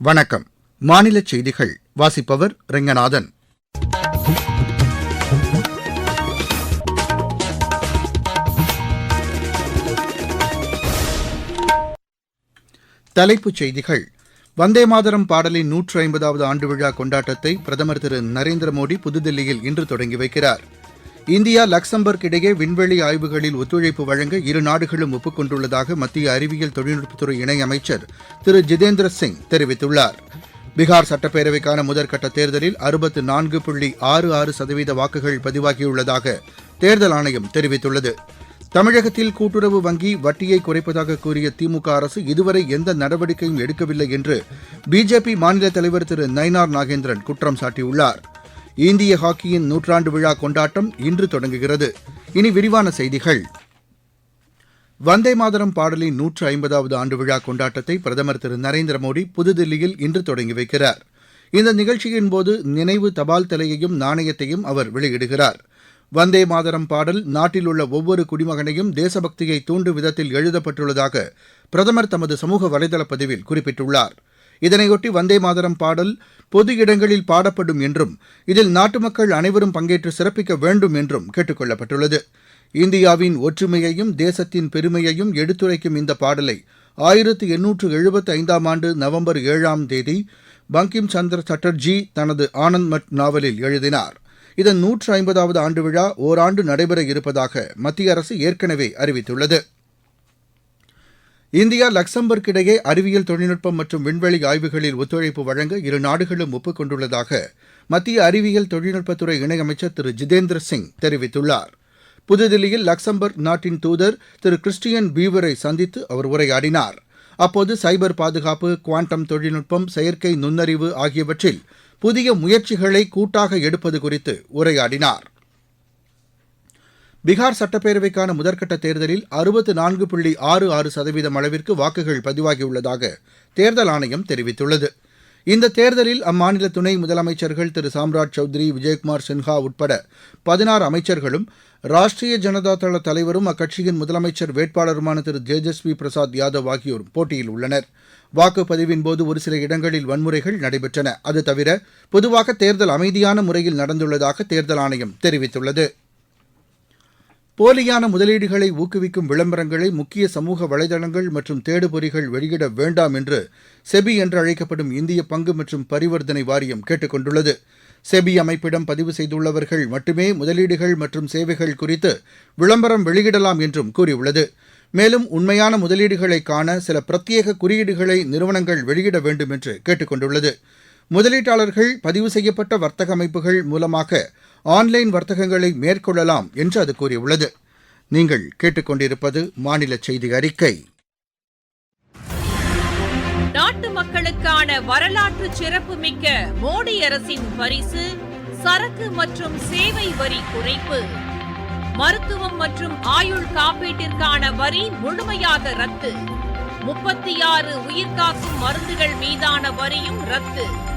வணக்கம். மாநில செய்திகள் வாசிப்பவர் ரெங்கநாதன். தலைப்புச் செய்திகள். வந்தே மாதரம் பாடலின் நூற்று ஐம்பதாவது ஆண்டு விழா கொண்டாட்டத்தை பிரதமர் திரு நரேந்திர மோடி புதுதில்லியில் இன்று தொடங்கி வைக்கிறார். இந்தியா லக்சம்பர்க் இடையே விண்வெளி ஆய்வுகளில் ஒத்துழைப்பு வழங்க இரு நாடுகளும் ஒப்புக் கொண்டுள்ளதாக மத்திய அறிவியல் தொழில்நுட்பத்துறை இணையமைச்சர் திரு ஜிதேந்திர சிங் தெரிவித்துள்ளார். பீகார் சட்டப்பேரவைக்கான முதற்கட்ட தேர்தலில் அறுபத்து நான்கு புள்ளி ஆறு ஆறு சதவீத வாக்குகள் பதிவாகியுள்ளதாக தேர்தல் ஆணையம் தெரிவித்துள்ளது. தமிழகத்தில் கூட்டுறவு வங்கி வட்டியை குறைப்பதாக கூறிய திமுக அரசு இதுவரை எந்த நடவடிக்கையும் எடுக்கவில்லை என்று பிஜேபி மாநில தலைவர் திரு நயினார் நாகேந்திரன் குற்றம் சாட்டியுள்ளார். இந்திய ஹாக்கியின் நூற்றாண்டு விழா கொண்டாட்டம் இன்று தொடங்குகிறது. இனி விரிவான செய்திகள். வந்தே மாதரம் பாடலின் நூற்று ஐம்பதாவது ஆண்டு விழா கொண்டாட்டத்தை பிரதமர் திரு நரேந்திர மோடி புதுதில்லியில் இன்று தொடங்கி வைக்கிறார். இந்த நிகழ்ச்சியின் போது நினைவு தபால் தலையையும் நாணயத்தையும் அவர் வெளியிடுகிறார். வந்தே மாதரம் பாடல் நாட்டில் உள்ள ஒவ்வொரு குடிமகனையும் தேசபக்தியை தூண்டும் விதத்தில் எழுதப்பட்டுள்ளதாக பிரதமர் தமது சமூக வலைதள பதிவில் குறிப்பிட்டுள்ளார். இதனையொட்டி வந்தே மாதரம் பாடல் பொது இடங்களில் பாடப்படும் என்றும் இதில் நாட்டு மக்கள் அனைவரும் பங்கேற்று சிறப்பிக்க வேண்டும் என்றும் கேட்டுக் கொள்ளப்பட்டுள்ளது இந்தியாவின் ஒற்றுமையையும் தேசத்தின் பெருமையையும் எடுத்துரைக்கும் இந்த பாடலை ஆயிரத்து எண்ணூற்று எழுபத்தி ஐந்தாம் ஆண்டு நவம்பர் ஏழாம் தேதி பங்கிம் சந்திர சட்டர்ஜி தனது ஆனந்த் மட் நாவலில் எழுதினார். இதன் நூற்று ஐம்பதாவது ஆண்டு விழா ஓராண்டு நடைபெற இருப்பதாக மத்திய அரசு ஏற்கனவே அறிவித்துள்ளது. இந்தியா லக்சம்பர்க் இடையே அறிவியல் தொழில்நுட்பம் மற்றும் விண்வெளி ஆய்வுகளில் ஒத்துழைப்பு வழங்க இரு நாடுகளும் ஒப்புக் கொண்டுள்ளதாக மத்திய அறிவியல் தொழில்நுட்பத்துறை இணையமைச்சர் திரு ஜிதேந்திர சிங் தெரிவித்துள்ளார். புதுதில்லியில் லக்சம்பர்க் நாட்டின் தூதர் திரு கிறிஸ்டியன் பீவரை சந்தித்து அவர் உரையாடினார். அப்போது சைபர் பாதுகாப்பு குவாண்டம் தொழில்நுட்பம் செயற்கை நுண்ணறிவு ஆகியவற்றில் புதிய முயற்சிகளை கூட்டாக எடுப்பது குறித்து உரையாடினார். பீகார் சட்டப்பேரவைக்கான முதற்கட்ட தேர்தலில் அறுபத்து நான்கு புள்ளி ஆறு ஆறு சதவீதம் அளவிற்கு வாக்குகள் பதிவாகியுள்ளதாக தேர்தல் ஆணையம் தெரிவித்துள்ளது. இந்த தேர்தலில் அம்மாநில துணை முதலமைச்சர்கள் திரு. சாம்ராஜ் சௌத்ரி விஜயகுமார் சின்ஹா உட்பட பதினாறு அமைச்சர்களும் ராஷ்டிரிய ஜனதா தள தலைவரும் அக்கட்சியின் முதலமைச்சர் வேட்பாளருமான திரு. தேஜஸ்வி பிரசாத் யாதவ் ஆகியோரும் போட்டியில் உள்ளனர். வாக்குப்பதிவின் போது ஒரு சில இடங்களில் வன்முறைகள் நடைபெற்றன. அது தவிர பொதுவாக தேர்தல் அமைதியான முறையில் நடந்துள்ளதாக தேர்தல் ஆணையம் தெரிவித்துள்ளது. போலியான முதலீடுகளை ஊக்குவிக்கும் விளம்பரங்களை முக்கிய சமூக வலைதளங்கள் மற்றும் தேடுபொறிகள் வெளியிட வேண்டாம் என்று செபி என்று அழைக்கப்படும் இந்திய பங்கு மற்றும் பரிவர்த்தனை வாரியம் கேட்டுக் கொண்டுள்ளது செபி அமைப்பிடம் பதிவு செய்துள்ளவர்கள் மட்டுமே முதலீடுகள் மற்றும் சேவைகள் குறித்து விளம்பரம் வெளியிடலாம் என்றும் கூறியுள்ளது. மேலும் உண்மையான முதலீடுகளை காண சில பிரத்யேக குறியீடுகளை நிறுவனங்கள் வெளியிட வேண்டும் என்று கேட்டுக் கொண்டுள்ளது முதலீட்டாளர்கள் பதிவு செய்யப்பட்ட வர்த்தக அமைப்புகள் மூலமாக ஆன்லைன் வர்த்தகங்களை மேற்கொள்ளலாம் என்று அது கூறியுள்ளது. நீங்கள் கேட்டுக்கொண்டிருப்பது மாநில செய்தி அறிக்கை. நாட்டு மக்களுக்கான வரலாற்று சிறப்புமிக்க மோடி அரசின் பரிசு சரக்கு மற்றும் சேவை வரி குறைப்பு. மருத்துவம் மற்றும் ஆயுள் காப்பீட்டிற்கான வரி முழுமையாக ரத்து. முப்பத்தி ஆறு உயிர்காக்கும் மருந்துகள் மீதான வரியும் ரத்து.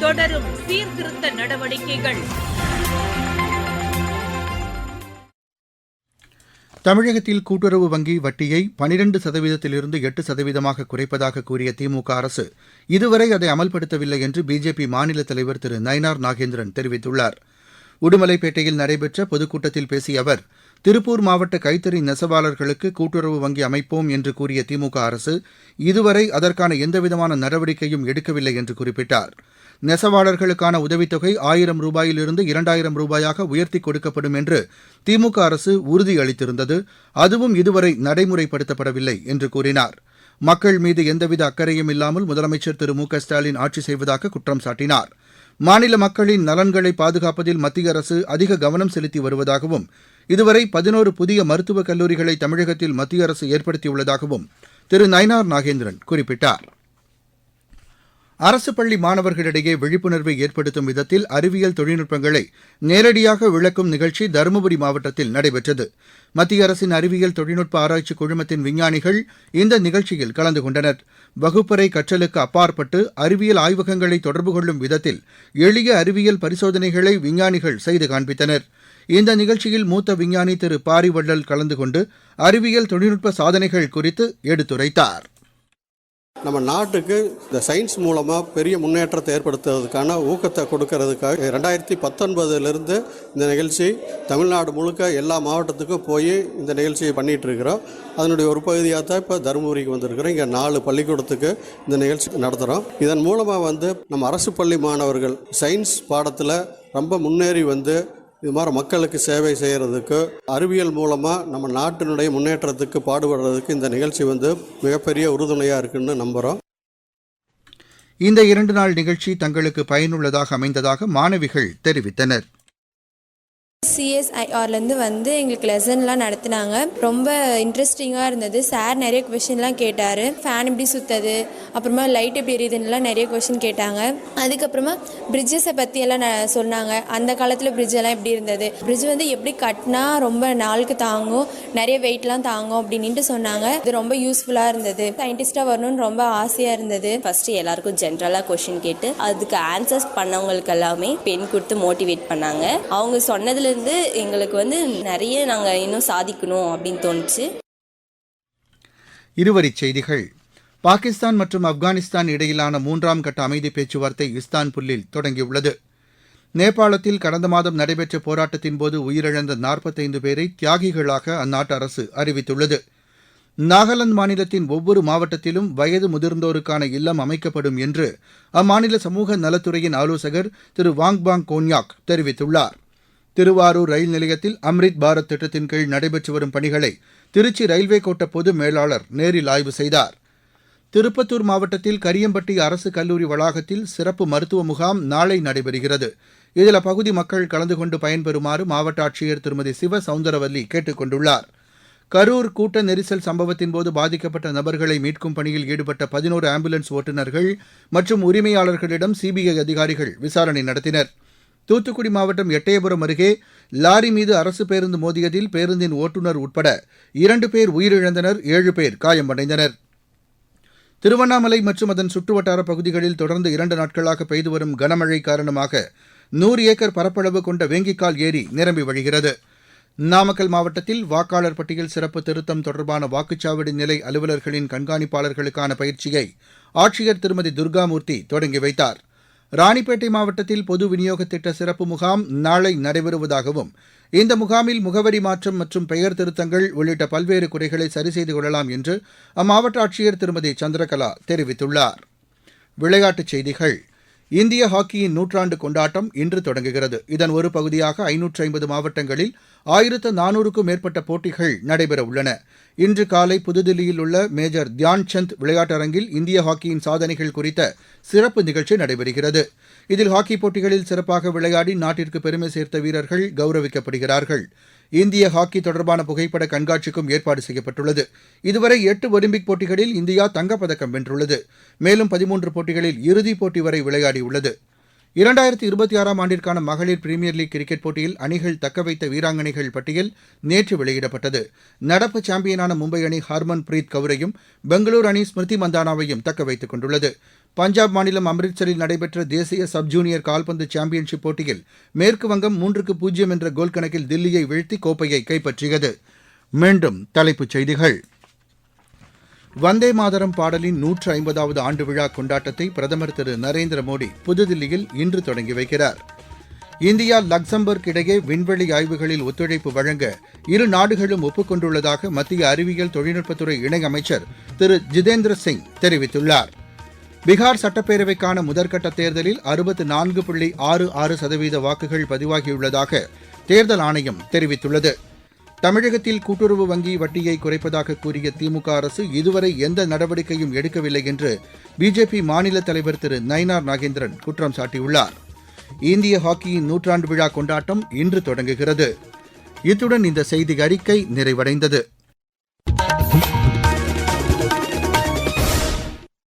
தொடரும் சீர்திருத்த நடவடிக்கைகள். தமிழகத்தில் கூட்டுறவு வங்கி வட்டியை பனிரெண்டு சதவீதத்திலிருந்து எட்டு சதவீதமாக குறைப்பதாக கூறிய திமுக அரசு இதுவரை அதை அமல்படுத்தவில்லை என்று பிஜேபி மாநில தலைவர் திரு நயினார் நாகேந்திரன் தெரிவித்துள்ளார். உடுமலைப்பேட்டையில் நடைபெற்ற பொதுக்கூட்டத்தில் பேசிய அவர் திருப்பூர் மாவட்ட கைத்தறி நெசவாளர்களுக்கு கூட்டுறவு வங்கி அமைப்போம் என்று கூறிய திமுக அரசு இதுவரை அதற்கான எந்தவிதமான நடவடிக்கையும் எடுக்கவில்லை என்று குறிப்பிட்டார். நெசவாளர்களுக்கான உதவித்தொகை ஆயிரம் ரூபாயிலிருந்து இரண்டாயிரம் ரூபாயாக உயர்த்தி கொடுக்கப்படும் என்று திமுக அரசு உறுதியளித்திருந்தது. அதுவும் இதுவரை நடைமுறைப்படுத்தப்படவில்லை என்று கூறினார். மக்கள் மீது எந்தவித அக்கறையும் இல்லாமல் முதலமைச்சர் திரு மு க ஸ்டாலின் ஆட்சி செய்வதாக குற்றம் சாட்டினார். மாநில மக்களின் நலன்களை பாதுகாப்பதில் மத்திய அரசு அதிக கவனம் செலுத்தி வருவதாகவும் இதுவரை பதினோரு புதிய மருத்துவக் கல்லூரிகளை தமிழகத்தில் மத்திய அரசு ஏற்படுத்தியுள்ளதாகவும் திரு நயினார் நாகேந்திரன் குறிப்பிட்டார். அரசு பள்ளி மாணவர்களிடையே விழிப்புணர்வை ஏற்படுத்தும் விதத்தில் அறிவியல் தொழில்நுட்பங்களை நேரடியாக விளக்கும் நிகழ்ச்சி தருமபுரி மாவட்டத்தில் நடைபெற்றது. மத்திய அரசின் அறிவியல் தொழில்நுட்ப ஆராய்ச்சி குழுமத்தின் விஞ்ஞானிகள் இந்த நிகழ்ச்சியில் கலந்து கொண்டனர். வகுப்பறை கற்றலுக்கு அப்பாற்பட்டு அறிவியல் ஆய்வகங்களை தொடர்பு கொள்ளும் விதத்தில் எளிய அறிவியல் பரிசோதனைகளை விஞ்ஞானிகள் செய்து காண்பித்தனர். இந்த நிகழ்ச்சியில் மூத்த விஞ்ஞானி திரு. பாரிவள்ளல் கலந்து கொண்டு அறிவியல் தொழில்நுட்ப சாதனைகள் குறித்து எடுத்துரைத்தார். நம்ம நாட்டுக்கு இந்த சயின்ஸ் மூலமாக பெரிய முன்னேற்றத்தை ஏற்படுத்துறதுக்கான ஊக்கத்தை கொடுக்கறதுக்காக ரெண்டாயிரத்தி பத்தொன்பதுலேருந்து இந்த நிகழ்ச்சி தமிழ்நாடு முழுக்க எல்லா மாவட்டத்துக்கும் போய் இந்த நிகழ்ச்சியை பண்ணிகிட்டு இருக்கிறோம் அதனுடைய ஒரு பகுதியாக தான் இப்போ தருமபுரிக்கு வந்திருக்கிறோம். இங்கே நாலு பள்ளிக்கூடத்துக்கு இந்த நிகழ்ச்சி நடத்துகிறோம். இதன் மூலமாக வந்து நம்ம அரசு பள்ளி மாணவர்கள் சயின்ஸ் பாடத்தில் ரொம்ப முன்னேறி வந்து இது மாதிரி மக்களுக்கு சேவை செய்கிறதுக்கு அறிவியல் மூலமாக நம்ம நாட்டினுடைய முன்னேற்றத்துக்கு பாடுபடுறதுக்கு இந்த நிகழ்ச்சி வந்து மிகப்பெரிய உறுதுணையாக இருக்குன்னு நம்புகிறோம் இந்த இரண்டு நாள் நிகழ்ச்சி தங்களுக்கு பயனுள்ளதாக அமைந்ததாக மாணவிகள் தெரிவித்தனர். சிஎஸ்ஐஆர்லேருந்து வந்து எங்களுக்கு லெசன்லாம் நடத்தினாங்க. ரொம்ப இன்ட்ரெஸ்டிங்காக இருந்தது. சார் நிறைய கொஷின்லாம் கேட்டார். ஃபேன் எப்படி சுற்றுது அப்புறமா லைட் எப்படி எரியுதுன்னுலாம் நிறைய கொஷின் கேட்டாங்க. அதுக்கப்புறமா பிரிட்ஜஸை பற்றி எல்லாம் ந- சொன்னாங்க. அந்த காலத்தில் பிரிட்ஜெல்லாம் எப்படி இருந்தது? பிரிட்ஜ் வந்து எப்படி கட்டினா ரொம்ப நாளுக்கு தாங்கும்? நிறைய வெயிட்லாம் தாங்கும் அப்படின்ட்டு சொன்னாங்க. இது ரொம்ப யூஸ்ஃபுல்லாக இருந்தது. சயின்டிஸ்டாக வரணும்னு ரொம்ப ஆசையாக இருந்தது. ஃபஸ்ட்டு எல்லாருக்கும் ஜென்ரலாக கொஷின் கேட்டு அதுக்கு ஆன்சர்ஸ் பண்ணவங்களுக்கு எல்லாமே பென் கொடுத்து மோட்டிவேட் பண்ணாங்க. அவங்க சொன்னதில் சொன்னதுலேருந்து எங்களுக்கு வந்து நிறைய நாங்கள் இன்னும் சாதிக்கணும் அப்படின்னு தோணுச்சு. இருவரிச் செய்திகள். பாகிஸ்தான் மற்றும் ஆப்கானிஸ்தான் இடையிலான மூன்றாம் கட்ட அமைதி பேச்சுவார்த்தை இஸ்தான்புல்லில் தொடங்கியுள்ளது. நேபாளத்தில் கடந்த மாதம் நடைபெற்ற போராட்டத்தின்போது உயிரிழந்த நாற்பத்தைந்து பேரை தியாகிகளாக அந்நாட்டு அரசு அறிவித்துள்ளது. நாகாலாந்து மாநிலத்தின் ஒவ்வொரு மாவட்டத்திலும் வயது முதிர்ந்தோருக்கான இல்லம் அமைக்கப்படும் என்று அம்மாநில சமூக நலத்துறையின் ஆலோசகர் திரு வாங்பாங் கோன்யாக் தெரிவித்துள்ளார். திருவாரூர் ரயில் நிலையத்தில் அம்ரித் பாரத் திட்டத்தின் கீழ் நடைபெற்று வரும் பணிகளை திருச்சி ரயில்வே கோட்ட பொது மேலாளர் நேரில் ஆய்வு செய்தார். திருப்பத்தூர் மாவட்டத்தில் கரியம்பட்டி அரசு கல்லூரி வளாகத்தில் சிறப்பு மருத்துவ முகாம் நாளை நடைபெறுகிறது. இதில் அப்பகுதி மக்கள் கலந்து கொண்டு பயன்பெறுமாறு மாவட்ட ஆட்சியர் திருமதி சிவ சவுந்தரவல்லி கேட்டுக் கொண்டுள்ளார். கரூர் கூட்ட நெரிசல் சம்பவத்தின்போது பாதிக்கப்பட்ட நபர்களை மீட்கும் பணியில் ஈடுபட்ட பதினோரு ஆம்புலன்ஸ் ஓட்டுநர்கள் மற்றும் உரிமையாளர்களிடம் சிபிஐ அதிகாரிகள் விசாரணை நடத்தினர். தூத்துக்குடி மாவட்டம் எட்டயபுரம் அருகே லாரி மீது அரசு பேருந்து மோதியதில் பேருந்தின் ஓட்டுநர் உட்பட இரண்டு பேர் உயிரிழந்தனர் ஏழு பேர் காயமடைந்தனர். திருவண்ணாமலை மற்றும் அதன் சுற்றுவட்டார பகுதிகளில் தொடர்ந்து இரண்டு நாட்களாக பெய்து வரும் கனமழை காரணமாக நூறு ஏக்கர் பரப்பளவு கொண்ட வேங்கிக்கால் ஏரி நிரம்பி வழிகிறது. நாமக்கல் மாவட்டத்தில் வாக்காளர் பட்டியல் சிறப்பு திருத்தம் தொடர்பான வாக்குச்சாவடி நிலை அலுவலர்களின் கண்காணிப்பாளர்களுக்கான பயிற்சியை ஆட்சியர் திருமதி துர்காமூர்த்தி தொடங்கி வைத்தார். ராணிப்பேட்டை மாவட்டத்தில் பொது விநியோக திட்ட சிறப்பு முகாம் நாளை நடைபெறுவதாகவும் இந்த முகாமில் முகவரி மாற்றம் மற்றும் பெயர் திருத்தங்கள் உள்ளிட்ட பல்வேறு குறைகளை சரி செய்து கொள்ளலாம் என்று அம்மாவட்ட ஆட்சியர் திருமதி சந்திரகலா தெரிவித்துள்ளார். விளையாட்டுச் செய்திகள். இந்திய ஹாக்கியின் நூற்றாண்டு கொண்டாட்டம் இன்று தொடங்குகிறது. இதன் ஒரு பகுதியாக ஐநூற்று ஐம்பது மாவட்டங்களில் ஆயிரத்து நானூறுக்கும் மேற்பட்ட போட்டிகள் நடைபெற உள்ளன இன்று காலை புதுதில்லியில் உள்ள மேஜர் தியான்சந்த் விளையாட்டரங்கில் இந்திய ஹாக்கியின் சாதனைகள் குறித்த சிறப்பு நிகழ்ச்சி நடைபெறுகிறது. இதில் ஹாக்கி போட்டிகளில் சிறப்பாக விளையாடி நாட்டிற்கு பெருமை சேர்த்த வீரர்கள் கௌரவிக்கப்படுகிறார்கள். இந்திய ஹாக்கி தொடர்பான புகைப்பட கண்காட்சிக்கும் ஏற்பாடு செய்யப்பட்டுள்ளது. இதுவரை எட்டு ஒலிம்பிக் போட்டிகளில் இந்தியா தங்கப்பதக்கம் வென்றுள்ளது. மேலும் பதிமூன்று போட்டிகளில் இறுதிப் போட்டி வரை விளையாடியுள்ளது. இரண்டாயிரத்தி இருபத்தி ஆறாம் ஆண்டிற்கான மகளிர் பிரீமியர் லீக் கிரிக்கெட் போட்டியில் அணிகள் தக்கவைத்த வீராங்கனைகள் பட்டியல் நேற்று வெளியிடப்பட்டது. நடப்பு சாம்பியனான மும்பை அணி ஹர்மன் பிரீத் கவுரையும் பெங்களூரு அணி ஸ்மிருதி மந்தானாவையும் தக்கவைத்துக் கொண்டுள்ளது. பஞ்சாப் மாநிலம் அம்ரித்சரில் நடைபெற்ற தேசிய சப் ஜூனியர் கால்பந்து சாம்பியன்ஷிப் போட்டியில் மேற்கு வங்கம் மூன்றுக்கு பூஜ்ஜியம் என்ற கோல் கணக்கில் தில்லியை வீழ்த்தி கோப்பையை கைப்பற்றியது. மீண்டும் தலைப்புச் செய்திகள். வந்தே மாதரம் பாடலின் நூற்று ஐம்பதாவது ஆண்டு விழா கொண்டாட்டத்தை பிரதமர் திரு நரேந்திர மோடி புதுதில்லியில் இன்று தொடங்கி வைக்கிறார். இந்தியா லக்சம்பர்க் இடையே விண்வெளி ஆய்வுகளில் ஒத்துழைப்பு வழங்க இரு நாடுகளும் ஒப்புக்கொண்டுள்ளதாக மத்திய அறிவியல் தொழில்நுட்பத்துறை இணையமைச்சர் திரு ஜிதேந்திர சிங் தெரிவித்துள்ளார். பீகார் சட்டப்பேரவைக்கான முதற்கட்ட தேர்தலில் அறுபத்து நான்கு புள்ளி ஆறு ஆறு சதவீத வாக்குகள் பதிவாகியுள்ளதாக தேர்தல் ஆணையம் தெரிவித்துள்ளது. தமிழகத்தில் கூட்டுறவு வங்கி வட்டியை குறைப்பதாக கூறிய திமுக அரசு இதுவரை எந்த நடவடிக்கையும் எடுக்கவில்லை என்று பிஜேபி மாநில தலைவர் திரு நயினார் நாகேந்திரன் குற்றம் சாட்டியுள்ளார். இந்திய ஹாக்கியின் நூற்றாண்டு விழா கொண்டாட்டம் இன்று தொடங்குகிறது. இத்துடன் இந்த செய்தி அறிக்கை நிறைவடைந்தது.